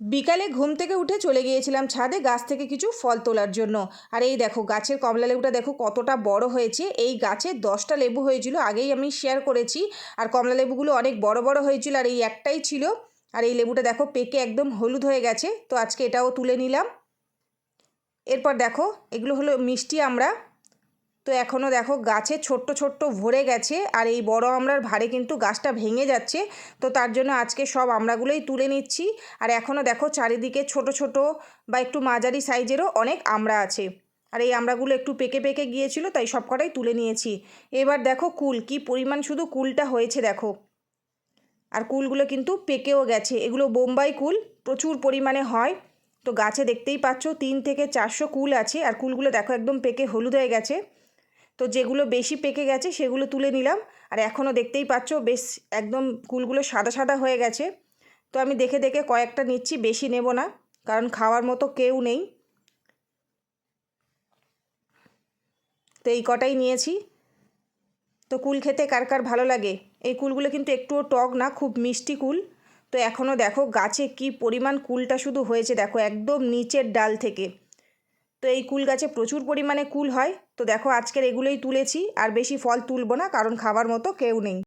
বিকালে ঘুম থেকে উঠে চলে গিয়েছিলাম ছাদে, গাছ থেকে কিছু ফল তোলার জন্য। আর এই দেখো, গাছের কমলা লেবুটা দেখো কতটা বড় হয়েছে। এই গাছে দশটা লেবু হয়েছিল, আগেই আমি শেয়ার করেছি। আর কমলা লেবুগুলো অনেক বড় বড় হয়েছিল, আর এই একটাই ছিল। আর এই লেবুটা দেখো পেকে একদম হলুদ হয়ে গেছে। তো আজকে এটাও তুলে নিলাম। এরপর দেখো, এগুলো হলো মিষ্টি আমরা তো এখনও দেখো গাছে ছোট্ট ছোট্ট ভরে গেছে আর এই বড় আমড়ার ভারে কিন্তু গাছটা ভেঙে যাচ্ছে। তো তার জন্য আজকে সব আমড়াগুলোই তুলে নিচ্ছি। আর এখনও দেখো চারিদিকে ছোট ছোট বা একটু মাঝারি সাইজেরও অনেক আমড়া আছে। আর এই আমড়াগুলো একটু পেকে পেকে গিয়েছিল, তাই সব কটাই তুলে নিয়েছি। এবার দেখো কুল, কি পরিমাণ শুধু কুলটা হয়েছে দেখো। আর কুলগুলো কিন্তু পেকেও গেছে। এগুলো বোম্বাই কুল, প্রচুর পরিমাণে হয়। তো গাছে দেখতেই পাচ্ছ, তিন থেকে চারশো কুল আছে। আর কুলগুলো দেখো একদম পেকে হলুদ হয়ে গেছে। তো যেগুলো বেশি পেকে গেছে সেগুলো তুলে নিলাম। আর এখনও দেখতেই পাচ্ছ, বেশ একদম কুলগুলো সাদা সাদা হয়ে গেছে। তো আমি দেখে দেখে কয়েকটা নিচ্ছি, বেশি নেব না, কারণ খাওয়ার মতো কেউ নেই। তো এই কটাই নিয়েছি। তো কুল খেতে কার কার ভালো লাগে? এই কুলগুলো কিন্তু একটুও টক না, খুব মিষ্টি কুল। তো এখনও দেখো গাছে কি পরিমাণ কুলটা শুধু হয়েছে, দেখো একদম নিচের ডাল থেকে। তো এই কুল গাছে প্রচুর পরিমাণে কুল হয়। তো দেখো আজকের এগুলোই তুলেছি, আর বেশি ফল তুলবো না, কারণ খাবার মতো কেউ নেই।